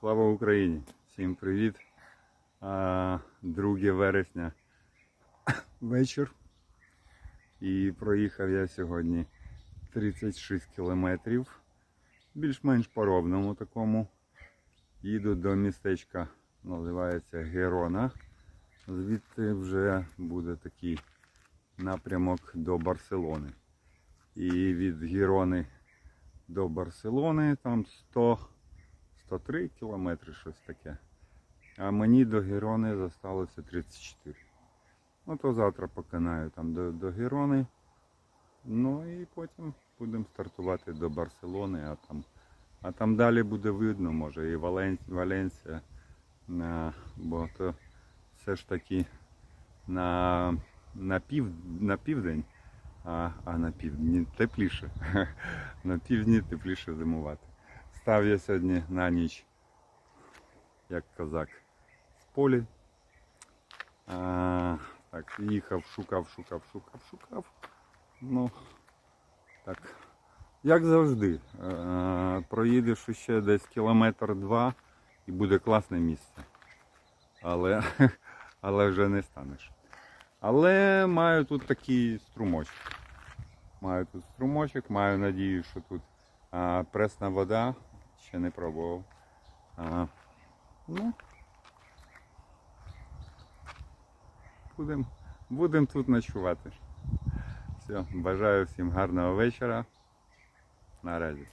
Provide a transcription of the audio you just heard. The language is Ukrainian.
Слава Україні! Всім привіт! А, 2 вересня вечір. І проїхав я сьогодні 36 кілометрів. Більш-менш по ровному такому. Їду до містечка, називається Герона. Звідти вже буде такий напрямок до Барселони. І від Герони до Барселони там 100 103 кілометри, щось таке. А мені до Герони залишилося 34. Ну то завтра поканаю там до, до Герони. Ну і потім будемо стартувати до Барселони, а там, а там далі буде видно, може і Вален, Валенсія. Бо то все ж таки на, на, пів, на південь, а, а на півдні тепліше. на півдні тепліше зимувати. Став я сьогодні на ніч, як козак, в полі. А, так, їхав, шукав, шукав, шукав, шукав. Ну, так, як завжди. А, проїдеш ще десь кілометр два і буде класне місце. Але, але вже не станеш. Але маю тут такий струмочок. Маю тут струмочок, маю надію, що тут а, пресна вода. Ще не пробував. А, ну, будемо будем тут ночувати. Все, бажаю всім гарного вечора. Наразі.